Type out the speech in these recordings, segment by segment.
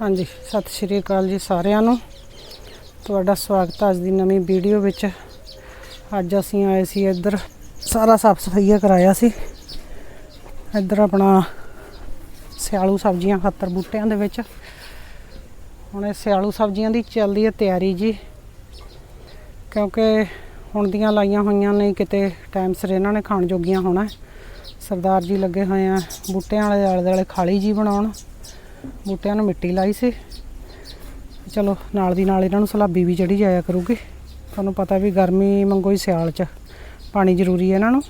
ਹਾਂਜੀ, ਸਤਿ ਸ਼੍ਰੀ ਅਕਾਲ ਜੀ ਸਾਰਿਆਂ ਨੂੰ। ਤੁਹਾਡਾ ਸਵਾਗਤ ਹੈ ਅੱਜ ਦੀ ਨਵੀਂ ਵੀਡੀਓ ਵਿੱਚ। ਅੱਜ ਅਸੀਂ ਆਏ ਸੀ ਇੱਧਰ, ਸਾਰਾ ਸਾਫ਼ ਸਫਾਈਆ ਕਰਾਇਆ ਸੀ। ਇੱਧਰ ਆਪਣਾ ਸਿਆਲੂ ਸਬਜ਼ੀਆਂ, ਖਾਤਰ ਬੂਟਿਆਂ ਦੇ ਵਿੱਚ। ਹੁਣ ਇਹ ਸਿਆਲੂ ਸਬਜ਼ੀਆਂ ਦੀ ਚੱਲਦੀ ਹੈ ਤਿਆਰੀ ਜੀ। ਕਿਉਂਕਿ ਹੁਣ ਦੀਆਂ ਲਾਈਆਂ ਹੋਈਆਂ ਨੇ, ਕਿਤੇ ਟਾਈਮ ਸਿਰ ਇਹਨਾਂ ਨੇ ਖਾਣ ਜੋਗੀਆਂ ਹੋਣਾ। ਸਰਦਾਰ ਜੀ ਲੱਗੇ ਹੋਏ ਆ ਬੂਟਿਆਂ ਵਾਲੇ ਆਲੇ ਦੁਆਲੇ ਖਾਲੀ ਜੀ ਬਣਾਉਣ। ਬੂਟਿਆਂ ਨੂੰ ਮਿੱਟੀ ਲਾਈ ਸੀ। ਚਲੋ, ਨਾਲ ਦੀ ਨਾਲ ਇਹਨਾਂ ਨੂੰ ਸਲਾਬੀ ਵੀ ਚੜੀ ਜਾਇਆ ਕਰੂਗੀ। ਤੁਹਾਨੂੰ ਪਤਾ ਵੀ ਗਰਮੀ ਮੰਗੋ ਹੀ ਸਿਆਲ 'ਚ ਪਾਣੀ ਜ਼ਰੂਰੀ ਹੈ ਇਹਨਾਂ ਨੂੰ।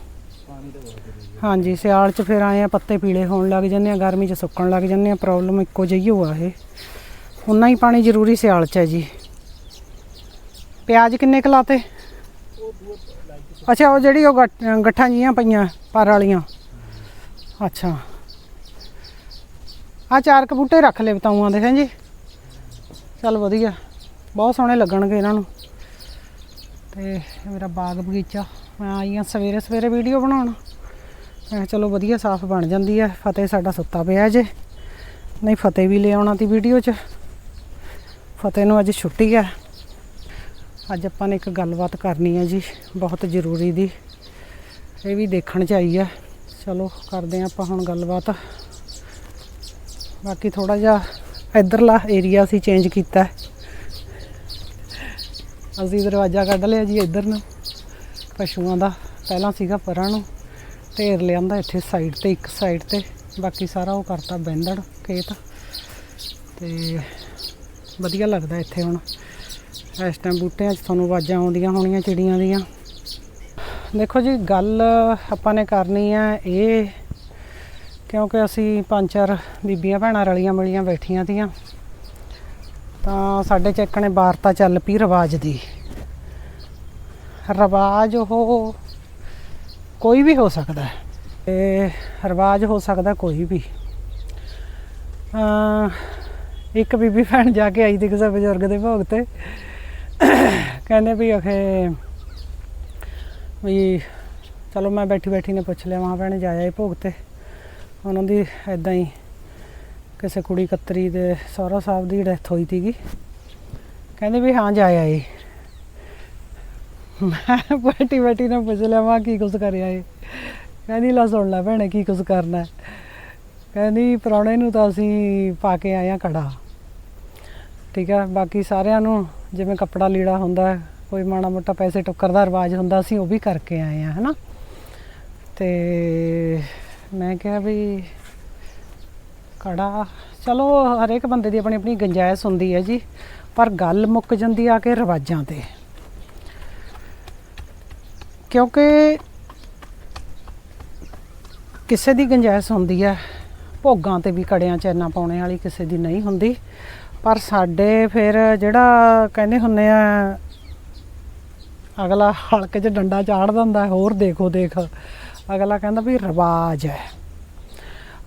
ਹਾਂਜੀ, ਸਿਆਲ 'ਚ ਫਿਰ ਆਏ ਆ, ਪੱਤੇ ਪੀਲੇ ਹੋਣ ਲੱਗ ਜਾਂਦੇ ਆ, ਗਰਮੀ 'ਚ ਸੁੱਕਣ ਲੱਗ ਜਾਂਦੇ ਆ ਪ੍ਰੋਬਲਮ ਇੱਕੋ ਜਿਹੀ ਹੋਆ ਇਹ। ਉਨਾ ਹੀ ਪਾਣੀ ਜ਼ਰੂਰੀ ਸਿਆਲ 'ਚ ਹੈ ਜੀ। ਪਿਆਜ਼ ਕਿੰਨੇ ਕੁ ਲਾਤੇ? ਅੱਛਾ, ਉਹ ਜਿਹੜੀ ਉਹ ਗੱਠਾਂ ਜੀਆਂ ਪਈਆਂ, ਪਰ ਵਾਲੀਆਂ। ਅੱਛਾ। ਆ ਚਾਰ ਕੁ ਬੂਟੇ ਰੱਖ ਲੈ ਬਤਾਊਆਂ ਦੇ, ਹੈਂ ਜੀ। ਚੱਲ ਵਧੀਆ। ਬਹੁਤ ਸੋਹਣੇ ਲੱਗਣਗੇ ਇਹਨਾਂ ਨੂੰ। ਤੇ ਇਹ ਮੇਰਾ ਬਾਗ ਬਗੀਚਾ, ਮੈਂ ਆਈ ਹਾਂ ਸਵੇਰੇ ਸਵੇਰੇ ਵੀਡੀਓ ਬਣਾਉਣ। ਮੈਂ ਕਿਹਾ ਚਲੋ ਵਧੀਆ ਸਾਫ਼ ਬਣ ਜਾਂਦੀ ਹੈ ਫਤਿਹ ਸਾਡਾ ਸੁੱਤਾ ਪਿਆ ਜੇ। ਨਹੀਂ, ਫਤਿਹ ਵੀ ਲੈ ਆਉਣਾ ਤੀ ਵੀਡੀਓ 'ਚ। ਫਤਿਹ ਨੂੰ ਅੱਜ ਛੁੱਟੀ ਹੈ ਅੱਜ ਆਪਾਂ ਨੇ ਇੱਕ ਗੱਲਬਾਤ ਕਰਨੀ ਹੈ ਜੀ, ਬਹੁਤ ਜ਼ਰੂਰੀ ਦੀ। ਇਹ ਵੀ ਦੇਖਣ ਚ ਆਈ ਹੈ ਚਲੋ, ਕਰਦੇ ਹਾਂ ਆਪਾਂ ਹੁਣ ਗੱਲਬਾਤ। ਬਾਕੀ ਥੋੜਾ ਜਿਹਾ ਇਧਰਲਾ ਏਰੀਆ ਅਸੀਂ ਚੇਂਜ ਕੀਤਾ ਅਸੀਂ ਦਰਵਾਜ਼ਾ ਕੱਢ ਲਿਆ ਜੀ ਇੱਧਰ ਨੂੰ। ਪਸ਼ੂਆਂ ਦਾ ਪਹਿਲਾਂ ਸੀਗਾ ਪਰਾਂ ਨੂੰ, ਢੇਰ ਲਿਆਂਦਾ ਇੱਥੇ ਸਾਈਡ ਤੇ, ਇੱਕ ਸਾਈਡ ਤੇ। ਬਾਕੀ ਸਾਰਾ ਉਹ ਕਰਤਾ ਬੈਂਦੜ ਖੇਤ। ਤੇ ਵਧੀਆ ਲੱਗਦਾ ਇੱਥੇ ਹੁਣ। ਇਸ ਟਾਈਮ ਬੂਟਿਆਂ 'ਚ ਤੁਹਾਨੂੰ ਆਵਾਜ਼ਾਂ ਆਉਂਦੀਆਂ ਹੋਣੀਆਂ, ਚਿੜੀਆਂ ਦੀਆਂ। ਦੇਖੋ ਜੀ, ਗੱਲ ਆਪਾਂ ਨੇ ਕਰਨੀ ਹੈ ਇਹ ਕਿਉਂਕਿ ਅਸੀਂ ਪੰਜ ਚਾਰ ਬੀਬੀਆਂ ਭੈਣਾਂ ਰਲੀਆਂ ਮਿਲੀਆਂ ਬੈਠੀਆਂ ਤੀਆਂ, ਤਾਂ ਸਾਡੇ ਚੱਕਣੇ ਵਾਰਤਾ ਚੱਲ ਪਈ ਰਿਵਾਜ ਦੀ। ਰਿਵਾਜ ਉਹ ਕੋਈ ਵੀ ਹੋ ਸਕਦਾ ਹੈ। ਤੇ ਰਿਵਾਜ ਹੋ ਸਕਦਾ ਕੋਈ ਵੀ। ਅਮ ਇੱਕ ਬੀਬੀ ਭੈਣ ਜਾ ਕੇ ਆਈ ਦੀ ਕਿਸੇ ਬਜ਼ੁਰਗ ਦੇ ਭੋਗ ਤੇ। ਕਹਿੰਦੇ ਵੀ ਅਖੇ ਵੀ ਚਲੋ ਮੈਂ ਬੈਠੀ ਬੈਠੀ ਨੇ ਪੁੱਛ ਲਿਆ, ਮਾਂ ਭੈਣ ਜਾਇਆ ਇਹ ਭੋਗ ਤੇ। ਉਹਨਾਂ ਦੀ ਐਦਾਂ ਹੀ ਕਿਸੇ ਕੁੜੀ ਕਤਰੀ ਦੇ ਸਹੁਰਾ ਸਾਹਿਬ ਦੀ ਡੈਥ ਹੋਈ ਸੀਗੀ। ਕਹਿੰਦੇ ਵੀ ਹਾਂ ਜਾਇਆ ਏ ਮੈਂ ਬੈਠੀ ਬੈਠੀ ਨੇ ਪੁੱਛ ਲਿਆ, ਮਾਂ ਕੀ ਕੁਝ ਕਰਿਆ ਏ ਕਹਿੰਦੀ, ਲਾ ਸੁਣ ਲੈ ਭੈਣੇ, ਕੀ ਕੁਝ ਕਰਨਾ ਕਹਿੰਦੀ, ਪ੍ਰਾਹੁਣੇ ਨੂੰ ਤਾਂ ਅਸੀਂ ਪਾ ਕੇ ਆਏ ਆ ਕੜਾ ਠੀਕ ਹੈ, ਬਾਕੀ ਸਾਰਿਆਂ ਨੂੰ ਜਿਵੇਂ ਕੱਪੜਾ ਲੀੜਾ ਹੁੰਦਾ, ਕੋਈ ਮਾੜਾ ਮੋਟਾ ਪੈਸੇ ਟੁੱਕਰ ਦਾ ਰਿਵਾਜ ਹੁੰਦਾ, ਅਸੀਂ ਉਹ ਵੀ ਕਰਕੇ ਆਏ ਆ ਹਨਾ? ਤੇ ਮੈਂ ਕਿਹਾ ਵੀ ਕੜਾ, ਚਲੋ ਹਰੇਕ ਬੰਦੇ ਦੀ ਆਪਣੀ ਆਪਣੀ ਗੰਜਾਇਸ਼ ਹੁੰਦੀ ਹੈ ਜੀ, ਪਰ ਗੱਲ ਮੁੱਕ ਜਾਂਦੀ ਆ ਕੇ ਰਿਵਾਜਾਂ ਤੇ। ਕਿਉਂਕਿ ਕਿਸੇ ਦੀ ਗੰਜਾਇਸ਼ ਹੁੰਦੀ ਹੈ, ਭੋਗਾਂ ਤੇ ਵੀ ਕੜਿਆਂ ਚ ਇੰਨਾ ਪਾਉਣੇ ਵਾਲੀ ਕਿਸੇ ਦੀ ਨਹੀਂ ਹੁੰਦੀ, ਪਰ ਸਾਡੇ ਫਿਰ ਜਿਹੜਾ ਕਹਿੰਦੇ ਹੁੰਨੇ ਆ, ਅਗਲਾ ਹਲਕੇ 'ਚ ਡੰਡਾ ਚਾੜ ਦਿੰਦਾ, ਹੋਰ ਦੇਖੋ ਦੇਖ ਅਗਲਾ ਕਹਿੰਦਾ ਵੀ ਰਿਵਾਜ ਹੈ।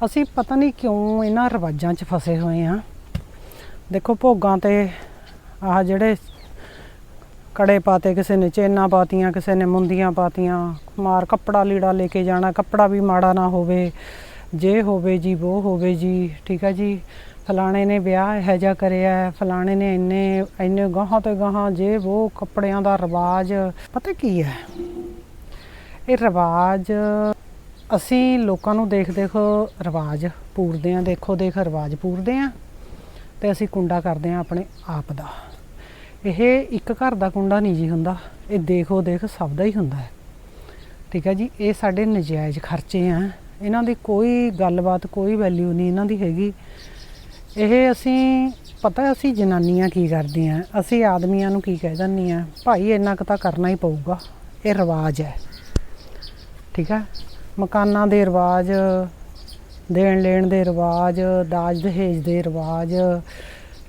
ਅਸੀਂ ਪਤਾ ਨਹੀਂ ਕਿਉਂ ਇਹਨਾਂ ਰਿਵਾਜਾਂ 'ਚ ਫਸੇ ਹੋਏ ਆ ਦੇਖੋ ਭੋਗਾਂ ਤੇ ਆਹ ਜਿਹੜੇ ਕੜੇ ਪਾਤੇ ਕਿਸੇ ਨੇ, ਚੇਨਾਂ ਪਾਤੀਆਂ, ਕਿਸੇ ਨੇ ਮੁੰਦੀਆਂ ਪਾਤੀਆਂ, ਮਾਰ ਕੱਪੜਾ ਲੀੜਾ ਲੈ ਕੇ ਜਾਣਾ, ਕੱਪੜਾ ਵੀ ਮਾੜਾ ਨਾ ਹੋਵੇ, ਜੇ ਹੋਵੇ ਜੀ ਉਹ ਹੋਵੇ ਜੀ, ਠੀਕ ਹੈ ਜੀ। ਫਲਾਣੇ ਨੇ ਵਿਆਹ ਇਹੋ ਜਿਹਾ ਕਰਿਆ, ਫਲਾਣੇ ਨੇ ਇੰਨੇ ਇੰਨੇ ਗਾਹਾਂ ਤੇ ਗਾਹਾਂ ਜੇ ਉਹ ਕੱਪੜਿਆਂ ਦਾ ਰਿਵਾਜ, ਪਤਾ ਕੀ ਹੈ? ਇਹ ਰਿਵਾਜ, ਅਸੀਂ ਲੋਕਾਂ ਨੂੰ ਦੇਖ ਦੇਖ ਰਿਵਾਜ ਪੂਰਦੇ ਆ ਦੇਖੋ ਦੇਖ ਰਿਵਾਜ ਪੂਰਦੇ ਆ ਤੇ ਅਸੀਂ ਕੁੰਡਾ ਕਰਦੇ ਆ ਆਪਣੇ ਆਪ ਦਾ। ਇਹ ਇੱਕ ਘਰ ਦਾ ਕੁੰਡਾ ਨਹੀਂ ਜੀ ਹੁੰਦਾ, ਇਹ ਦੇਖੋ ਦੇਖ ਸਭ ਦਾ ਹੀ ਹੁੰਦਾ ਹੈ। ਠੀਕ ਹੈ ਜੀ, ਇਹ ਸਾਡੇ ਨਜਾਇਜ਼ ਖਰਚੇ ਆ, ਇਹਨਾਂ ਦੀ ਕੋਈ ਗੱਲਬਾਤ, ਕੋਈ ਵੈਲਿਊ ਨਹੀਂ ਇਹਨਾਂ ਦੀ ਹੈਗੀ। ਇਹ ਅਸੀਂ, ਪਤਾ ਅਸੀਂ ਜਨਾਨੀਆਂ ਕੀ ਕਰਦੀਆਂ, ਅਸੀਂ ਆਦਮੀਆਂ ਨੂੰ ਕੀ ਕਹਿ ਦਿੰਦੀਆਂ ਭਾਈ ਇੰਨਾ ਕੁ ਤਾਂ ਕਰਨਾ ਹੀ ਪਊਗਾ, ਇਹ ਰਿਵਾਜ ਹੈ। ਠੀਕ ਹੈ ਮਕਾਨਾਂ ਦੇ ਰਿਵਾਜ ਦੇਣ ਲੈਣ ਦੇ ਰਿਵਾਜ, ਦਾਜ ਦਹੇਜ ਦੇ ਰਿਵਾਜ,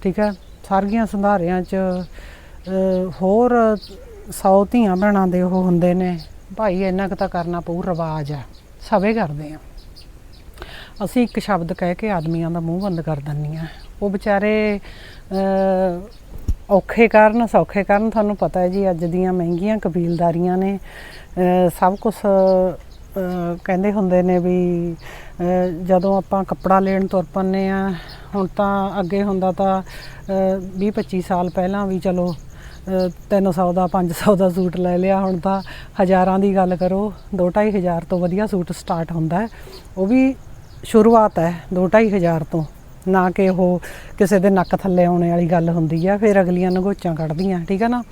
ਠੀਕ ਹੈ ਸਾਰੀਆਂ ਸੰਧਾਰਿਆਂ 'ਚ ਹੋਰ ਸੌ ਧੀਆਂ ਭੈਣਾਂ ਦੇ ਉਹ ਹੁੰਦੇ ਨੇ। ਭਾਈ, ਇੰਨਾ ਕੁ ਤਾਂ ਕਰਨਾ ਪਊ, ਰਿਵਾਜ ਹੈ ਸਭੇ ਕਰਦੇ ਆ। ਅਸੀਂ ਇੱਕ ਸ਼ਬਦ ਕਹਿ ਕੇ ਆਦਮੀਆਂ ਦਾ ਮੂੰਹ ਬੰਦ ਕਰ ਦਿੰਨੀਆਂ ਉਹ ਵਿਚਾਰੇ ਔਖੇ ਕਾਰਨ, ਸੌਖੇ ਕਾਰਨ ਤੁਹਾਨੂੰ ਪਤਾ ਹੈ ਜੀ, ਅੱਜ ਦੀਆਂ ਮਹਿੰਗੀਆਂ ਕਬੀਲਦਾਰੀਆਂ ਨੇ। ਸਭ ਕੁਝ ਕਹਿੰਦੇ ਹੁੰਦੇ ਨੇ ਵੀ ਜਦੋਂ ਆਪਾਂ ਕੱਪੜਾ ਲੈਣ ਤੁਰ ਪੰਨੇ ਆ ਹੁਣ ਤਾਂ ਅੱਗੇ ਹੁੰਦਾ ਤਾਂ 20 25 ਸਾਲ ਪਹਿਲਾਂ ਵੀ ਚਲੋ ਅਹ, 300 ਦਾ 500 ਦਾ ਸੂਟ ਲੈ ਲਿਆ ਹੁਣ ਤਾਂ ਹਜ਼ਾਰਾਂ ਦੀ ਗੱਲ ਕਰੋ 2 ਹਜ਼ਾਰ ਤੋਂ ਵਧੀਆ ਸੂਟ ਸਟਾਰਟ ਹੁੰਦਾ ਉਹ ਵੀ ਸ਼ੁਰੂਆਤ ਹੈ 2 ਹਜ਼ਾਰ ਤੋਂ ਨਾ ਕਿ ਉਹ ਕਿਸੇ ਦੇ ਨੱਕ ਥੱਲੇ ਆਉਣੇ ਵਾਲੀ ਗੱਲ ਹੁੰਦੀ ਆ ਫਿਰ ਅਗਲੀਆਂ ਨਗੋਚਾਂ ਕੱਢਦੀਆਂ ਠੀਕ ਹੈ ਨਾ?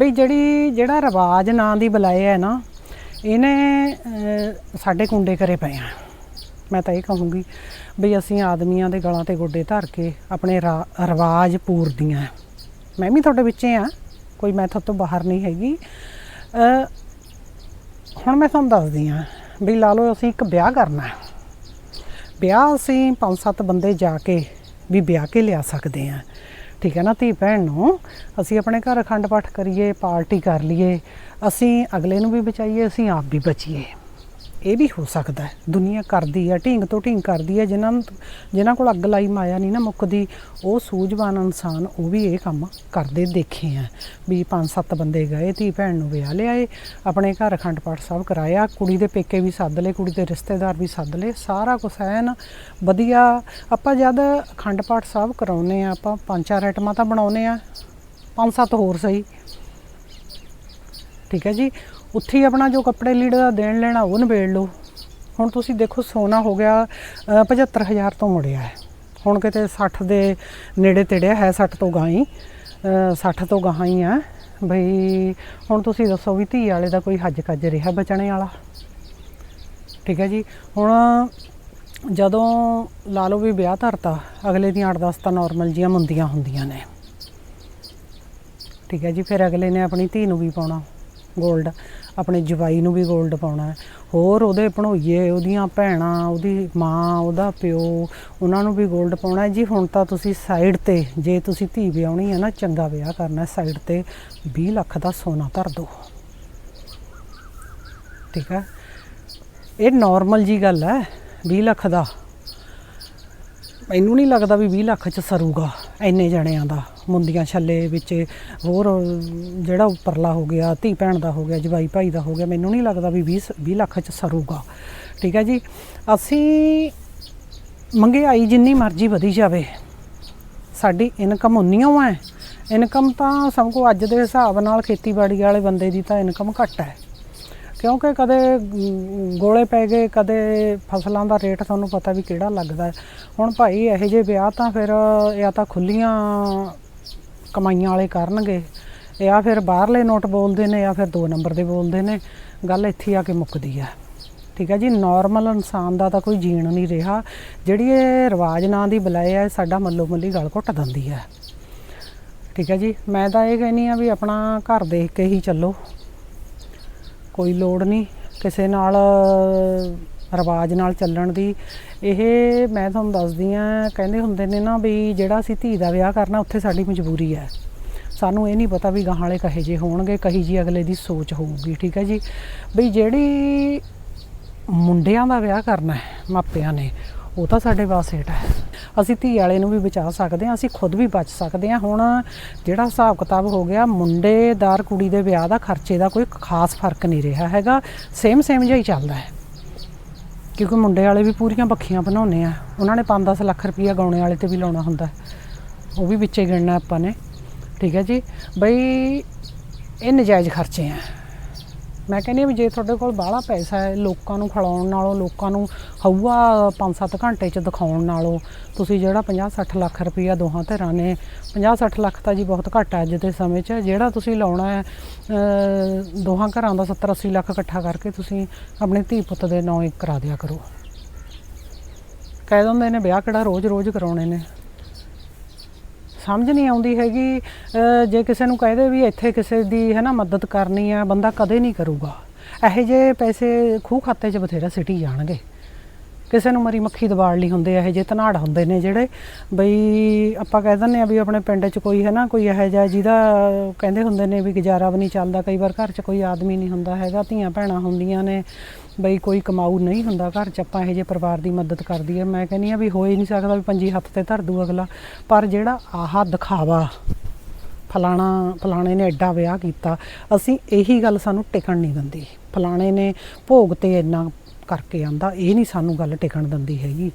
ਬਈ ਜਿਹੜੀ, ਜਿਹੜਾ ਰਿਵਾਜ ਨਾਂ ਦੀ ਬੁਲਾਏ ਹੈ ਨਾ, ਇਹਨੇ ਸਾਡੇ ਕੁੰਡੇ ਕਰੇ ਪਏ ਆ। ਮੈਂ ਤਾਂ ਇਹ ਕਹੂੰਗੀ ਬਈ ਅਸੀਂ ਆਦਮੀਆਂ ਦੇ ਗਲਾਂ ਤੇ ਗੋਡੇ ਧਰ ਕੇ ਆਪਣੇ ਰਾ- ਰਿਵਾਜ ਪੂਰਦੀਆਂ ਮੈਂ ਵੀ ਤੁਹਾਡੇ ਵਿੱਚੇ ਆ, ਕੋਈ ਮੈਂ ਤੁਹਾਡੇ ਤੋਂ ਬਾਹਰ ਨਹੀਂ ਹੈਗੀ। ਹੁਣ ਮੈਂ ਤੁਹਾਨੂੰ ਦੱਸਦੀ ਆ ਵੀ ਲਾ ਲਓ ਅਸੀਂ ਇੱਕ ਵਿਆਹ ਕਰਨਾ ਹੈ ਵਿਆਹ ਅਸੀਂ ਪੰਜ ਸੱਤ ਬੰਦੇ ਜਾ ਕੇ ਵੀ ਵਿਆਹ ਕੇ ਲਿਆ ਸਕਦੇ ਆ। ਠੀਕ ਹੈ ਨਾ ਧੀ ਭੈਣ ਨੂੰ, ਅਸੀਂ ਆਪਣੇ ਘਰ ਅਖੰਡ ਪਾਠ ਕਰੀਏ, ਪਾਰਟੀ ਕਰ ਲਈਏ, ਅਸੀਂ ਅਗਲੇ ਨੂੰ ਵੀ ਬਚਾਈਏ, ਅਸੀਂ ਆਪ ਵੀ ਬਚੀਏ। ਇਹ ਵੀ ਹੋ ਸਕਦਾ ਹੈ। ਦੁਨੀਆ ਕਰਦੀ ਹੈ ਢੀਂਗ ਤੋਂ ਢੀਂਗ ਕਰਦੀ ਹੈ ਜਿਨ੍ਹਾਂ ਨੂੰ ਜਿਨ੍ਹਾਂ ਕੋਲ ਅੱਗ ਲਾਈ ਮਾਇਆ ਨਹੀਂ ਨਾ ਮੁੱਕਦੀ ਉਹ ਸੂਝਵਾਨ ਇਨਸਾਨ, ਉਹ ਵੀ ਇਹ ਕੰਮ ਕਰਦੇ ਦੇਖੇ ਆ। ਵੀ ਪੰਜ ਸੱਤ ਬੰਦੇ ਗਏ, ਧੀ ਭੈਣ ਨੂੰ ਵਿਆਹ ਲਿਆਏ, ਆਪਣੇ ਘਰ ਅਖੰਡ ਪਾਠ ਸਾਹਿਬ ਕਰਾਇਆ, ਕੁੜੀ ਦੇ ਪੇਕੇ ਵੀ ਸੱਦ ਲਏ, ਕੁੜੀ ਦੇ ਰਿਸ਼ਤੇਦਾਰ ਵੀ ਸੱਦ ਲਏ, ਸਾਰਾ ਕੁਝ ਐਨ ਵਧੀਆ। ਆਪਾਂ ਜਦ ਅਖੰਡ ਪਾਠ ਸਾਹਿਬ ਕਰਾਉਨੇ ਆ, ਆਪਾਂ ਪੰਜ ਚਾਰ ਆਈਟਮਾਂ ਤਾਂ ਬਣਾਉਨੇ ਆ, ਪੰਜ ਸੱਤ ਹੋਰ ਸਹੀ। ਠੀਕ ਹੈ ਜੀ? ਉੱਥੇ ਹੀ ਆਪਣਾ ਜੋ ਕੱਪੜੇ ਲੀੜੇ ਦਾ ਦੇਣ ਲੈਣਾ ਉਹ ਨਿਬੇੜ ਲਓ। ਹੁਣ ਤੁਸੀਂ ਦੇਖੋ ਸੋਨਾ ਹੋ ਗਿਆ ਅ, 75000 ਤੋਂ ਮੁੜਿਆ ਹੈ। ਹੁਣ ਕਿਤੇ 60 ਦੇ ਨੇੜੇ ਤੇੜਿਆ ਹੈ 60 ਤੋਂ ਗਾਈ 60 ਤੋਂ ਗਾਹਾਂ ਹੀ ਆ। ਬਈ ਹੁਣ ਤੁਸੀਂ ਦੱਸੋ ਵੀ ਧੀ ਵਾਲੇ ਦਾ ਕੋਈ ਹੱਜ ਕੱਜ ਰਿਹਾ ਬਚਣੇ ਵਾਲਾ? ਠੀਕ ਹੈ ਜੀ। ਹੁਣ ਜਦੋਂ ਲਾ ਲਓ ਵੀ ਵਿਆਹ ਧਰਤਾ ਅਗਲੇ ਦੀਆਂ 8-10 ਤਾਂ ਨਾਰਮਲ ਜੀਆਂ ਮੁੰਦੀਆਂ ਹੁੰਦੀਆਂ ਨੇ। ਠੀਕ ਹੈ ਜੀ ਫਿਰ ਅਗਲੇ ਨੇ ਆਪਣੀ ਧੀ ਨੂੰ ਵੀ ਪਾਉਣਾ 골ਡ ਆਪਣੇ ਜਵਾਈ ਨੂੰ ਵੀ 골ਡ ਪਾਉਣਾ ਹੋਰ ਉਹਦੇ ਭਣੋਈਏ, ਉਹਦੀਆਂ ਭੈਣਾਂ, ਉਹਦੀ ਮਾਂ, ਉਹਦਾ ਪਿਓ, ਉਹਨਾਂ ਨੂੰ ਵੀ 골ਡ ਪਾਉਣਾ ਜੀ, ਹੁਣ ਤਾਂ ਤੁਸੀਂ ਸਾਈਡ ਤੇ, ਜੇ ਤੁਸੀਂ ਧੀ ਵਿਆਹਣੀ ਹੈ ਨਾ, ਚੰਗਾ ਵਿਆਹ ਕਰਨਾ ਸਾਈਡ ਤੇ 20 ਲੱਖ ਦਾ ਸੋਨਾ ਧਰ ਦਿਓ। ਠੀਕ ਹੈ? ਇਹ ਨਾਰਮਲ ਜੀ ਗੱਲ ਹੈ 20 ਲੱਖ ਦਾ। ਮੈਨੂੰ ਨਹੀਂ ਲੱਗਦਾ ਵੀ 20 ਲੱਖ ਚ ਸਰੂਗਾ। ਇੰਨੇ ਜਣਿਆਂ ਦਾ, ਮੁੰਦੀਆਂ ਛੱਲੇ ਵਿੱਚ, ਹੋਰ ਜਿਹੜਾ ਉੱਪਰਲਾ ਹੋ ਗਿਆ, ਧੀ ਭੈਣ ਦਾ ਹੋ ਗਿਆ, ਜਵਾਈ ਭਾਈ ਦਾ ਹੋ ਗਿਆ, ਮੈਨੂੰ ਨਹੀਂ ਲੱਗਦਾ ਵੀ 20 20 ਲੱਖ ਚ ਸਰੂਗਾ। ਠੀਕ ਹੈ ਜੀ? ਅਸੀਂ ਮਹਿੰਗਾਈ ਜਿੰਨੀ ਮਰਜ਼ੀ ਵਧੀ ਜਾਵੇ। ਸਾਡੀ ਇਨਕਮ ਉਨੀ ਹੈ। ਇਨਕਮ ਤਾਂ ਸਭ ਕੋ ਅੱਜ ਦੇ ਹਿਸਾਬ ਨਾਲ ਖੇਤੀਬਾੜੀ ਵਾਲੇ ਬੰਦੇ ਦੀ ਤਾਂ ਇਨਕਮ ਘੱਟ ਹੈ। ਕਿਉਂਕਿ ਕਦੇ ਗੋਲੇ ਪੈ ਗਏ, ਕਦੇ ਫਸਲਾਂ ਦਾ ਰੇਟ ਤੁਹਾਨੂੰ ਪਤਾ ਵੀ ਕਿਹੜਾ ਲੱਗਦਾ ਹੈ। ਹੁਣ ਭਾਈ ਇਹੋ ਜਿਹੇ ਵਿਆਹ ਤਾਂ ਫਿਰ ਜਾਂ ਤਾਂ ਖੁੱਲੀਆਂ ਕਮਾਈਆਂ ਵਾਲੇ ਕਰਨਗੇ, ਜਾਂ ਫਿਰ ਬਾਹਰਲੇ ਨੋਟ ਬੋਲਦੇ ਨੇ, ਜਾਂ ਫਿਰ ਦੋ ਨੰਬਰ ਦੇ ਬੋਲਦੇ ਨੇ। ਗੱਲ ਇੱਥੇ ਆ ਕੇ ਮੁੱਕਦੀ ਹੈ। ਠੀਕ ਹੈ ਜੀ ਨਾਰਮਲ ਇਨਸਾਨ ਦਾ ਤਾਂ ਕੋਈ ਜੀਣ ਨਹੀਂ ਰਿਹਾ। ਜਿਹੜੀ ਇਹ ਰਿਵਾਜ ਨਾਂ ਦੀ ਬੁਲਾਏ ਹੈ, ਸਾਡਾ ਮੱਲੋ ਮੱਲੀ ਗਲ ਘੁੱਟ ਦਿੰਦੀ ਹੈ। ਠੀਕ ਹੈ ਜੀ, ਮੈਂ ਤਾਂ ਇਹ ਕਹਿੰਨੀ ਆ ਵੀ ਆਪਣਾ ਘਰ ਦੇਖ ਕੇ ਹੀ ਚੱਲੋ। ਕੋਈ ਲੋੜ ਨਹੀਂ, ਕਿਸੇ ਨਾਲ ਰਿਵਾਜ ਨਾਲ ਚੱਲਣ ਦੀ। ਇਹ ਮੈਂ ਤੁਹਾਨੂੰ ਦੱਸਦੀ ਆ ਕਹਿੰਦੇ ਹੁੰਦੇ ਨੇ ਨਾ ਵੀ ਜਿਹੜਾ ਅਸੀਂ ਧੀ ਦਾ ਵਿਆਹ ਕਰਨਾ, ਉੱਥੇ ਸਾਡੀ ਮਜਬੂਰੀ ਹੈ। ਸਾਨੂੰ ਇਹ ਨਹੀਂ ਪਤਾ ਵੀ ਗਾਹਾਂ ਵਾਲੇ ਕਹੇ ਜੇ ਹੋਣਗੇ, ਕਹੀ ਜੀ ਅਗਲੇ ਦੀ ਸੋਚ ਹੋਊਗੀ, ਠੀਕ ਹੈ ਜੀ? ਬਈ ਜਿਹੜੀ ਮੁੰਡਿਆਂ ਦਾ ਵਿਆਹ ਕਰਨਾ ਹੈ, ਮਾਪਿਆਂ ਨੇ, ਉਹ ਤਾਂ ਸਾਡੇ ਵਾਸੇਟ ਹੈ। ਅਸੀਂ ਧੀ ਵਾਲੇ ਨੂੰ ਵੀ ਬਚਾ ਸਕਦੇ ਹਾਂ, ਅਸੀਂ ਖੁਦ ਵੀ ਬਚ ਸਕਦੇ ਹਾਂ। ਹੁਣ ਜਿਹੜਾ ਹਿਸਾਬ ਕਿਤਾਬ ਹੋ ਗਿਆ, ਮੁੰਡੇਦਾਰ ਕੁੜੀ ਦੇ ਵਿਆਹ ਦਾ ਖਰਚੇ ਦਾ ਕੋਈ ਖਾਸ ਫ਼ਰਕ ਨਹੀਂ ਰਿਹਾ ਹੈਗਾ। ਸੇਮ ਸੇਮ ਜਿਹਾ ਹੀ ਚੱਲਦਾ ਹੈ। ਕਿਉਂਕਿ ਮੁੰਡੇ ਵਾਲੇ ਵੀ ਪੂਰੀਆਂ ਬੱਖੀਆਂ ਬਣਾਉਣੇ ਆ। ਉਹਨਾਂ ਨੇ 5-10 ਲੱਖ ਰੁਪਈਆ ਗਾਉਣੇ ਵਾਲੇ ਤੇ ਵੀ ਲਾਉਣਾ ਹੁੰਦਾ ਉਹ ਵੀ ਵਿੱਚੇ ਗਿਣਨਾ ਆਪਾਂ ਨੇ। ਠੀਕ ਹੈ ਜੀ। ਬਈ ਇਹ ਨਜਾਇਜ਼ ਖਰਚੇ ਆ। ਮੈਂ ਕਹਿੰਦੀ ਹਾਂ ਵੀ ਜੇ ਤੁਹਾਡੇ ਕੋਲ ਬਾਹਲਾ ਪੈਸਾ ਹੈ, ਲੋਕਾਂ ਨੂੰ ਖਿਲਾਉਣ ਨਾਲੋਂ, ਲੋਕਾਂ ਨੂੰ ਹਊਆ 5-7 ਘੰਟੇ ਚ ਦਿਖਾਉਣ ਨਾਲੋਂ, ਤੁਸੀਂ ਜਿਹੜਾ 50-60 ਲੱਖ ਰੁਪਈਆ ਦੋਹਾਂ ਧਿਰਾਂ ਨੇ 50-60 ਲੱਖ ਤਾਂ ਜੀ ਬਹੁਤ ਘੱਟ ਹੈ ਅੱਜ ਦੇ ਸਮੇਂ 'ਚ, ਜਿਹੜਾ ਤੁਸੀਂ ਲਾਉਣਾ ਹੈ ਦੋਹਾਂ ਘਰਾਂ ਦਾ 70-80 ਲੱਖ ਇਕੱਠਾ ਕਰਕੇ ਤੁਸੀਂ ਆਪਣੇ ਧੀ ਪੁੱਤ ਦੇ ਨਾਂ ਹੀ ਕਰਾ ਦਿਆ ਕਰੋ। ਕਹਿ ਦਿੰਦੇ ਨੇ ਵਿਆਹ ਕਿਹੜਾ ਰੋਜ਼-ਰੋਜ਼ ਕਰਾਉਣੇ ਨੇ। ਸਮਝ ਨਹੀਂ ਆਉਂਦੀ ਹੈਗੀ। ਜੇ ਕਿਸੇ ਨੂੰ ਕਹਦੇ ਵੀ ਇੱਥੇ ਕਿਸੇ ਦੀ ਹੈ ਨਾ ਮਦਦ ਕਰਨੀ ਆ, ਬੰਦਾ ਕਦੇ ਨਹੀਂ ਕਰੂਗਾ। ਇਹੋ ਜਿਹੇ ਪੈਸੇ ਖੂਹ ਖਾਤੇ 'ਚ ਬਥੇਰਾ ਸਿਟੀ ਜਾਣਗੇ। ਕਿਸੇ ਨੂੰ ਮਰੀ ਮੱਖੀ ਦਵਾੜ ਲਈ ਹੁੰਦੇ ਇਹੋ ਜਿਹੇ ਧਨਾੜ ਹੁੰਦੇ ਨੇ ਜਿਹੜੇ ਬਈ ਆਪਾਂ ਕਹਿ ਦਿੰਦੇ ਆ ਵੀ ਆਪਣੇ ਪਿੰਡ 'ਚ ਕੋਈ ਹੈ ਨਾ ਕੋਈ ਇਹੋ ਜਿਹਾ ਜਿਹਦਾ ਕਹਿੰਦੇ ਹੁੰਦੇ ਨੇ ਵੀ ਗੁਜ਼ਾਰਾ ਵੀ ਨਹੀਂ ਚੱਲਦਾ। ਕਈ ਵਾਰ ਘਰ 'ਚ ਕੋਈ ਆਦਮੀ ਨਹੀਂ ਹੁੰਦਾ ਹੈਗਾ, ਧੀਆਂ ਭੈਣਾਂ ਹੁੰਦੀਆਂ ਨੇ। ਬਈ ਕੋਈ ਕਮਾਊ ਨਹੀਂ ਹੁੰਦਾ ਘਰ 'ਚ, ਆਪਾਂ ਇਹੋ ਜਿਹੇ ਪਰਿਵਾਰ ਦੀ ਮਦਦ ਕਰਦੀ ਹੈ ਮੈਂ ਕਹਿੰਦੀ ਆ ਵੀ ਹੋ ਹੀ ਨਹੀਂ ਸਕਦਾ ਵੀ ਪੰਜੀ ਹੱਥ ਤੇ ਧਰ ਦੂ ਅਗਲਾ। ਪਰ ਜਿਹੜਾ ਆਹ ਦਿਖਾਵਾ, ਫਲਾਣਾ, ਫਲਾਣੇ ਨੇ ਐਡਾ ਵਿਆਹ ਕੀਤਾ, ਅਸੀਂ ਇਹੀ ਗੱਲ ਸਾਨੂੰ ਟਿਕਣ ਨਹੀਂ ਦਿੰਦੀ। ਫਲਾਣੇ ਨੇ ਭੋਗ ਤੇ ਇੰਨਾ ਕਰਕੇ ਆਂਦਾ, ਇਹ ਨਹੀਂ ਸਾਨੂੰ ਗੱਲ ਟਿਕਣ ਦਿੰਦੀ ਹੈਗੀ।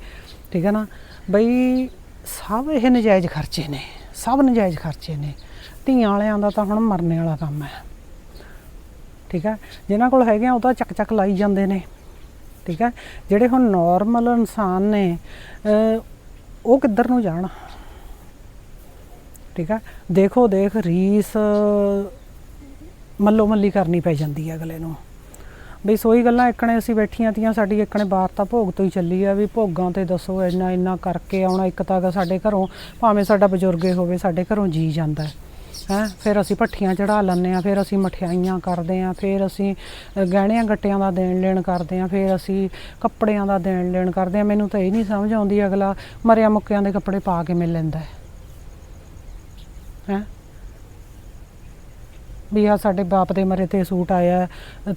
ਠੀਕ ਹੈ ਨਾ? ਬਈ ਸਭ ਇਹ ਨਜਾਇਜ਼ ਖਰਚੇ ਨੇ, ਸਭ ਨਜਾਇਜ਼ ਖਰਚੇ ਨੇ। ਧੀਆਂ ਵਾਲਿਆਂ ਦਾ ਤਾਂ ਹੁਣ ਮਰਨੇ ਵਾਲਾ ਕੰਮ ਹੈ। ਠੀਕ ਹੈ ਜਿਨ੍ਹਾਂ ਕੋਲ ਹੈਗੇ ਆ, ਉਹ ਤਾਂ ਚੱਕ ਚੱਕ ਲਾਈ ਜਾਂਦੇ ਨੇ। ਠੀਕ ਹੈ ਜਿਹੜੇ ਹੁਣ ਨਾਰਮਲ ਇਨਸਾਨ ਨੇ ਉਹ ਕਿੱਧਰ ਨੂੰ ਜਾਣ? ਠੀਕ ਹੈ ਦੇਖੋ, ਦੇਖ, ਰੀਸ ਮੱਲੋ ਮੱਲੀ ਕਰਨੀ ਪੈ ਜਾਂਦੀ ਹੈ ਅਗਲੇ ਨੂੰ। ਬਈ ਸੋਈ ਗੱਲਾਂ ਇੱਕਣੇ ਅਸੀਂ ਬੈਠੀਆਂ ਤੀਆਂ, ਸਾਡੀ ਇੱਕਣੇ ਵਾਰਤਾ ਭੋਗ ਤੋਂ ਹੀ ਚੱਲੀ ਆ ਵੀ ਭੋਗਾਂ ਤੇ ਦੱਸੋ ਇੰਨਾ ਇੰਨਾ ਕਰਕੇ ਆਉਣਾ ਇੱਕ ਤਾਂ ਸਾਡੇ ਘਰੋਂ, ਭਾਵੇਂ ਸਾਡਾ ਬਜ਼ੁਰਗੇ ਹੋਵੇ, ਸਾਡੇ ਘਰੋਂ ਜੀ ਜਾਂਦਾ। ਹੈ? ਹੈਂ ਫਿਰ ਅਸੀਂ ਭੱਠੀਆਂ ਚੜਾ ਲੈਂਦੇ ਆ ਫਿਰ ਅਸੀਂ ਮਠਿਆਈਆਂ ਕਰਦੇ ਆ ਫਿਰ ਅਸੀਂ ਗਹਿਣਿਆਂ ਗੱਟਿਆਂ ਦਾ ਦੇਣ ਲੈਣ ਕਰਦੇ ਆ ਫਿਰ ਅਸੀਂ ਕੱਪੜਿਆਂ ਦਾ ਦੇਣ ਲੈਣ ਕਰਦੇ ਆ ਮੈਨੂੰ ਤਾਂ ਇਹ ਨਹੀਂ ਸਮਝ ਆਉਂਦੀ ਅਗਲਾ ਮਰਿਆ ਮੁੱਕਿਆਂ ਦੇ ਕੱਪੜੇ ਪਾ ਕੇ ਮਿਲ ਲੈਂਦਾ ਹੈ। ਹੈਂ? ਵੀ ਆ ਸਾਡੇ ਬਾਪ ਦੇ ਮਰੇ ਤੇ ਸੂਟ ਆਇਆ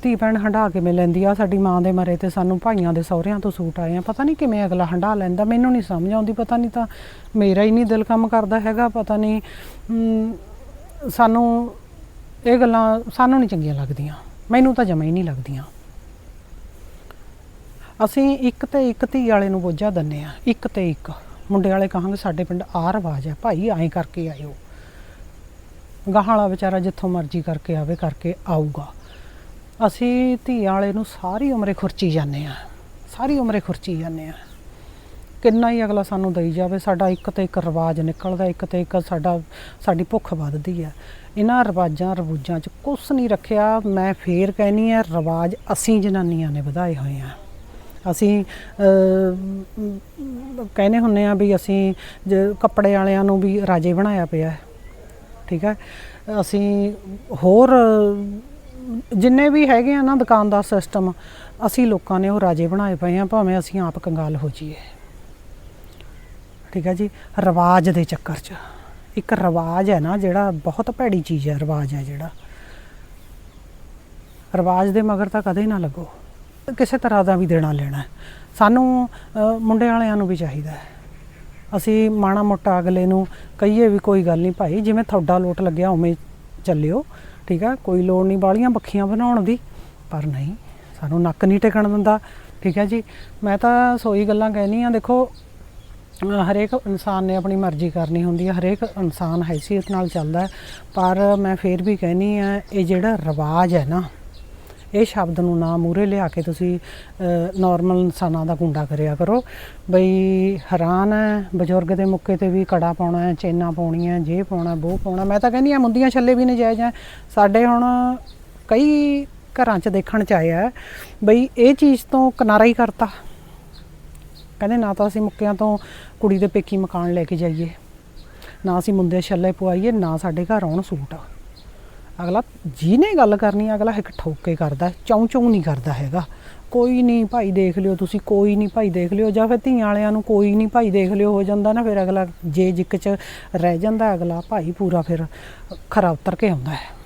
ਧੀ ਭੈਣ ਹੰਢਾ ਕੇ ਮਿਲ ਲੈਂਦੀ ਆ ਸਾਡੀ ਮਾਂ ਦੇ ਮਰੇ ਤੇ ਸਾਨੂੰ ਭਾਈਆਂ ਦੇ ਸਹੁਰਿਆਂ ਤੋਂ ਸੂਟ ਆਏ ਆ। ਪਤਾ ਨਹੀਂ ਕਿਵੇਂ ਅਗਲਾ ਹੰਢਾ ਲੈਂਦਾ, ਮੈਨੂੰ ਨਹੀਂ ਸਮਝ ਆਉਂਦੀ, ਪਤਾ ਨਹੀਂ ਤਾਂ ਮੇਰਾ ਹੀ ਨਹੀਂ ਦਿਲ ਕੰਮ ਕਰਦਾ ਹੈਗਾ, ਪਤਾ ਨਹੀਂ ਸਾਨੂੰ ਇਹ ਗੱਲਾਂ ਸਾਨੂੰ ਨਹੀਂ ਚੰਗੀਆਂ ਲੱਗਦੀਆਂ। ਮੈਨੂੰ ਤਾਂ ਜਮਾ ਹੀ ਨਹੀਂ ਲੱਗਦੀਆਂ। ਅਸੀਂ ਇੱਕ ਤੇ ਇੱਕ ਧੀ ਵਾਲੇ ਨੂੰ ਬੋਝਾ ਦਿੰਨੇ ਆ ਇੱਕ ਤੇ ਇੱਕ। ਮੁੰਡੇ ਵਾਲੇ ਕਹਾਂਗੇ, ਸਾਡੇ ਪਿੰਡ ਆਹ ਰਿਵਾਜ ਹੈ, ਭਾਈ ਐਂ ਕਰਕੇ ਆਇਓ। ਗਾਹਾਂ ਵਾਲਾ ਵਿਚਾਰਾ ਜਿੱਥੋਂ ਮਰਜ਼ੀ ਕਰਕੇ ਆਵੇ, ਕਰਕੇ ਆਊਗਾ। ਅਸੀਂ ਧੀਆਂ ਵਾਲੇ ਨੂੰ ਸਾਰੀ ਉਮਰੇ ਖੁਰਚੀ ਜਾਂਦੇ ਆ ਸਾਰੀ ਉਮਰੇ ਖੁਰਚੀ ਜਾਂਦੇ ਆ ਕਿੰਨਾ ਹੀ ਅਗਲਾ ਸਾਨੂੰ ਦਈ ਜਾਵੇ, ਸਾਡਾ ਇੱਕ ਤੇ ਇੱਕ ਰਿਵਾਜ ਨਿਕਲਦਾ, ਇੱਕ ਤੇ ਇੱਕ ਸਾਡਾ, ਸਾਡੀ ਭੁੱਖ ਵੱਧਦੀ ਆ। ਇਹਨਾਂ ਰਿਵਾਜਾਂ, ਰਬੂਜਾਂ 'ਚ ਕੁਛ ਨਹੀਂ ਰੱਖਿਆ, ਮੈਂ ਫੇਰ ਕਹਿਨੀ ਆ, ਰਿਵਾਜ ਅਸੀਂ ਜਨਾਨੀਆਂ ਨੇ ਵਧਾਏ ਹੋਏ ਆ। ਅਸੀਂ ਕਹਿੰਦੇ ਹੁੰਨੇ ਆ ਵੀ ਅਸੀਂ ਜ- ਕੱਪੜੇ ਵਾਲਿਆਂ ਨੂੰ ਵੀ ਰਾਜੇ ਬਣਾਇਆ ਪਿਆ ਠੀਕ ਹੈ? ਅਸੀਂ ਹੋਰ, ਜਿੰਨੇ ਵੀ ਹੈਗੇ ਆ ਨਾ ਦੁਕਾਨਦਾਰ ਸਿਸਟਮ ਅਸੀਂ ਲੋਕਾਂ ਨੇ ਉਹ ਰਾਜੇ ਬਣਾਏ ਪਏ ਆ, ਭਾਵੇਂ ਅਸੀਂ ਆਪ ਕੰਗਾਲ ਹੋ ਜਾਈਏ। ਠੀਕ ਹੈ ਜੀ ਰਿਵਾਜ ਦੇ ਚੱਕਰ 'ਚ। ਇੱਕ ਰਿਵਾਜ ਹੈ ਨਾ ਜਿਹੜਾ ਬਹੁਤ ਭੈੜੀ ਚੀਜ਼ ਹੈ ਰਿਵਾਜ ਹੈ ਜਿਹੜਾ। ਰਿਵਾਜ ਦੇ ਮਗਰ ਤਾਂ ਕਦੇ ਨਾ ਲੱਗੋ। ਕਿਸੇ ਤਰ੍ਹਾਂ ਦਾ ਵੀ ਦੇਣਾ ਲੈਣਾ ਸਾਨੂੰ ਅ, ਮੁੰਡੇ ਵਾਲਿਆਂ ਨੂੰ ਵੀ ਚਾਹੀਦਾ ਹੈ। ਅਸੀਂ ਮਾੜਾ ਮੋਟਾ ਅਗਲੇ ਨੂੰ ਕਹੀਏ ਵੀ ਕੋਈ ਗੱਲ ਨਹੀਂ ਭਾਈ ਜਿਵੇਂ ਤੁਹਾਡਾ ਲੋਟ ਲੱਗਿਆ ਉਵੇਂ ਚੱਲਿਓ। ਠੀਕ ਆ ਕੋਈ ਲੋੜ ਨਹੀਂ ਬਾਲੀਆਂ ਬੱਖੀਆਂ ਬਣਾਉਣ ਦੀ। ਪਰ ਨਹੀਂ ਸਾਨੂੰ ਨੱਕ ਨਹੀਂ ਟਿਕਣ ਦਿੰਦਾ। ਠੀਕ ਹੈ ਜੀ ਮੈਂ ਤਾਂ ਸੋਈ ਗੱਲਾਂ ਕਹਿਨੀ ਆ ਦੇਖੋ ਹਰੇਕ ਇਨਸਾਨ ਨੇ ਆਪਣੀ ਮਰਜ਼ੀ ਕਰਨੀ ਹੁੰਦੀ ਹੈ ਹਰੇਕ ਇਨਸਾਨ ਹੈਸੀਅਤ ਨਾਲ ਚੱਲਦਾ ਪਰ ਮੈਂ ਫੇਰ ਵੀ ਕਹਿਨੀ ਆ ਇਹ ਜਿਹੜਾ ਰਿਵਾਜ ਹੈ ਨਾ ਇਹ ਸ਼ਬਦ ਨੂੰ ਨਾ ਮੂਰੇ ਲਿਆ ਕੇ ਤੁਸੀਂ ਨਾਰਮਲ ਇਨਸਾਨਾਂ ਦਾ ਗੁੰਡਾ ਕਰਿਆ ਕਰੋ ਬਈ ਹੈਰਾਨ ਹੈ ਬਜ਼ੁਰਗ ਦੇ ਮੁੱਕੇ ਤੇ ਵੀ ਕੜਾ ਪਾਉਣਾ ਹੈ ਚੇਨਾ ਪਾਉਣੀਆਂ ਜੇ ਪਾਉਣਾ ਉਹ ਪਾਉਣਾ ਮੈਂ ਤਾਂ ਕਹਿੰਦੀ ਆ ਮੁੰਦੀਆਂ ਛੱਲੇ ਵੀ ਨਜਾਇਜ਼ ਹੈ। ਸਾਡੇ ਹੁਣ ਕਈ ਘਰਾਂ 'ਚ ਦੇਖਣ 'ਚ ਆਇਆ ਹੈ, ਬਈ ਇਹ ਚੀਜ਼ ਤੋਂ ਕਿਨਾਰਾ ਹੀ ਕਰਤਾ। ਕਹਿੰਦੇ ਨਾ ਤਾਂ ਅਸੀਂ ਮੁੱਕਿਆਂ ਤੋਂ ਕੁੜੀ ਦੇ ਪੇਕੀ ਮਕਾਨ ਲੈ ਕੇ ਜਾਈਏ। ਨਾ ਅਸੀਂ ਮੁੰਡੇ ਛੱਲੇ ਪਵਾਈਏ, ਨਾ ਸਾਡੇ ਘਰ ਆਉਣ ਸੂਟ। ਅਗਲਾ ਜਿਹਨੇ ਗੱਲ ਕਰਨੀ ਅਗਲਾ ਇੱਕ ਠੋਕ ਕੇ ਕਰਦਾ ਚੌਂ ਚੌਂ ਨਹੀਂ ਕਰਦਾ ਹੈਗਾ। ਕੋਈ ਨਹੀਂ, ਭਾਈ ਦੇਖ ਲਿਓ ਤੁਸੀਂ, ਕੋਈ ਨਹੀਂ, ਭਾਈ ਦੇਖ ਲਿਓ। ਜਾਂ ਫਿਰ ਧੀਆਂ ਵਾਲਿਆਂ ਨੂੰ ਕੋਈ ਨਹੀਂ, ਭਾਈ ਦੇਖ ਲਿਓ, ਹੋ ਜਾਂਦਾ ਨਾ, ਫਿਰ ਅਗਲਾ ਜੇ ਜਿੱਕ ਚ ਰਹਿ ਜਾਂਦਾ, ਅਗਲਾ ਭਾਈ ਪੂਰਾ ਫਿਰ ਖਰਾ ਉਤਰ ਕੇ ਆਉਂਦਾ ਹੈ।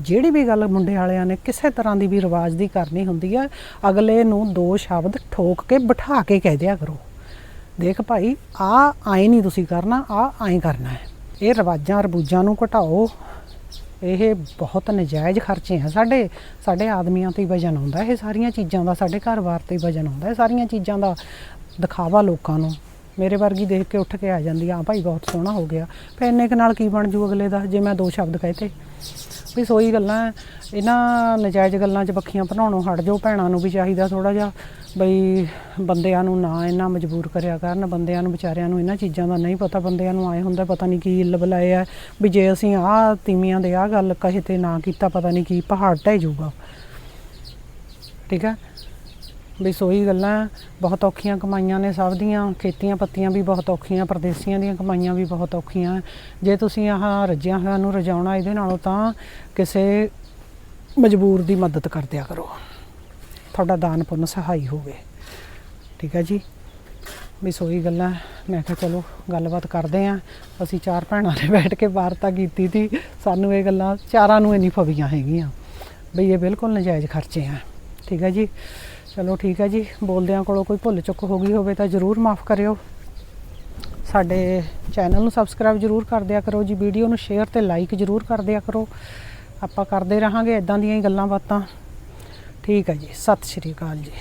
ਜਿਹੜੀ ਵੀ ਗੱਲ ਮੁੰਡੇ ਵਾਲਿਆਂ ਨੇ ਕਿਸੇ ਤਰ੍ਹਾਂ ਦੀ ਵੀ ਰਿਵਾਜ ਦੀ ਕਰਨੀ ਹੁੰਦੀ ਹੈ ਅਗਲੇ ਨੂੰ ਦੋ ਸ਼ਬਦ ਠੋਕ ਕੇ ਬਿਠਾ ਕੇ ਕਹਿ ਦਿਆ ਕਰੋ। ਦੇਖ ਭਾਈ ਆ ਐਂ ਨਹੀਂ ਤੁਸੀਂ ਕਰਨਾ ਆ ਐਂ ਕਰਨਾ ਹੈ। ਇਹ ਰਵਾਜਾਂ ਰਬੂਜਾਂ ਨੂੰ ਘਟਾਓ। ਇਹ ਬਹੁਤ ਨਜਾਇਜ਼ ਖਰਚੇ ਆ। ਸਾਡੇ ਸਾਡੇ ਆਦਮੀਆਂ ਤੇ ਹੀ ਵਜਨ ਆਉਂਦਾ। ਇਹ ਸਾਰੀਆਂ ਚੀਜ਼ਾਂ ਦਾ, ਸਾਡੇ ਘਰ-ਬਾਰ ਤੇ ਹੀ ਵਜਨ ਆਉਂਦਾ। ਇਹ ਸਾਰੀਆਂ ਚੀਜ਼ਾਂ ਦਾ ਦਿਖਾਵਾ ਲੋਕਾਂ ਨੂੰ। ਮੇਰੇ ਵਰਗੀ ਦੇਖ ਕੇ ਉੱਠ ਕੇ ਆ ਜਾਂਦੀ ਆ ਭਾਈ ਬਹੁਤ ਸੋਹਣਾ ਹੋ ਗਿਆ। ਫਿਰ ਇੰਨੇ ਕੁ ਨਾਲ ਕੀ ਬਣ ਜੂ ਅਗਲੇ ਦਾ, ਜੇ ਮੈਂ ਦੋ ਸ਼ਬਦ ਕਹਤੇ ਵੀ ਸੋਈ ਗੱਲਾਂ ਇਹਨਾਂ ਨਜਾਇਜ਼ ਗੱਲਾਂ 'ਚ ਬੱਖੀਆਂ ਬਣਾਉਣੋਂ ਹਟ ਜਾਓ, ਭੈਣਾਂ ਨੂੰ ਵੀ ਚਾਹੀਦਾ ਥੋੜਾ ਜਿਹਾ, ਬਈ ਬੰਦਿਆਂ ਨੂੰ ਨਾ ਇੰਨਾ ਮਜਬੂਰ ਕਰਿਆ ਕਰਨ, ਬੰਦਿਆਂ ਨੂੰ, ਵਿਚਾਰਿਆਂ ਨੂੰ ਇਹਨਾਂ ਚੀਜ਼ਾਂ ਦਾ ਨਹੀਂ ਪਤਾ, ਬੰਦਿਆਂ ਨੂੰ ਆਏ ਹੁੰਦਾ ਪਤਾ ਨਹੀਂ ਕੀ ਇੱਲ ਬੁਲਾਏ ਆ ਵੀ ਜੇ ਅਸੀਂ ਆਹ ਤੀਵੀਆਂ ਦੇ ਆਹ ਗੱਲ ਕਹੇ ਤੇ ਨਾ ਕੀਤਾ, ਪਤਾ ਨਹੀਂ ਕੀ ਪਹਾੜ ਢਹਿ ਜਾਊਗਾ। ਠੀਕ ਹੈ ਵੀ ਸੋਈ ਗੱਲਾਂ, ਬਹੁਤ ਔਖੀਆਂ ਕਮਾਈਆਂ ਨੇ ਸਭ ਦੀਆਂ, ਖੇਤੀਆਂ ਪੱਤੀਆਂ ਵੀ ਬਹੁਤ ਔਖੀਆਂ, ਪਰਦੇਸੀਆਂ ਦੀਆਂ ਕਮਾਈਆਂ ਵੀ ਬਹੁਤ ਔਖੀਆਂ। ਜੇ ਤੁਸੀਂ ਆਹ ਰੱਜਿਆਂ ਹੋਇਆਂ ਨੂੰ ਰਜਾਉਣਾ ਇਹਦੇ ਨਾਲੋਂ ਤਾਂ ਕਿਸੇ ਮਜਬੂਰ ਦੀ ਮਦਦ ਕਰ ਦਿਆ ਕਰੋ। ਤੁਹਾਡਾ ਦਾਨ ਪੁੰਨ ਸਹਾਈ ਹੋਵੇ। ਠੀਕ ਹੈ ਜੀ? ਵੀ ਸੋਈ ਗੱਲਾਂ, ਮੈਂ ਕਿਹਾ ਚਲੋ ਗੱਲਬਾਤ ਕਰਦੇ ਆਂ ਅਸੀਂ ਚਾਰ ਭੈਣਾਂ ਨੇ ਬੈਠ ਕੇ ਵਾਰਤਾ ਕੀਤੀ ਸੀ। ਸਾਨੂੰ ਇਹ ਗੱਲਾਂ ਚਾਰਾਂ ਨੂੰ ਇੰਨੀ ਫਵੀਆਂ ਹੈਗੀਆਂ। ਬਈ ਇਹ ਬਿਲਕੁਲ ਨਜਾਇਜ਼ ਖਰਚੇ ਆ। ਠੀਕ ਹੈ ਜੀ? ਚਲੋ ਠੀਕ ਹੈ ਜੀ, ਬੋਲਦਿਆਂ ਕੋਲੋਂ ਕੋਈ ਭੁੱਲ ਚੁੱਕ ਹੋ ਗਈ ਹੋਵੇ ਤਾਂ ਜਰੂਰ ਮਾਫ ਕਰਿਓ। ਸਾਡੇ ਚੈਨਲ ਨੂੰ ਸਬਸਕ੍ਰਾਈਬ ਜਰੂਰ ਕਰ ਦਿਆ ਕਰੋ ਜੀ, ਵੀਡੀਓ ਨੂੰ ਸ਼ੇਅਰ ਤੇ ਲਾਈਕ ਜਰੂਰ ਕਰ ਦਿਆ ਕਰੋ। ਆਪਾਂ ਕਰਦੇ ਰਹਾਂਗੇ ਇਦਾਂ ਦੀਆਂ ਹੀ ਗੱਲਾਂ ਬਾਤਾਂ। ਠੀਕ ਹੈ ਜੀ, ਸਤਿ ਸ਼੍ਰੀ ਅਕਾਲ ਜੀ।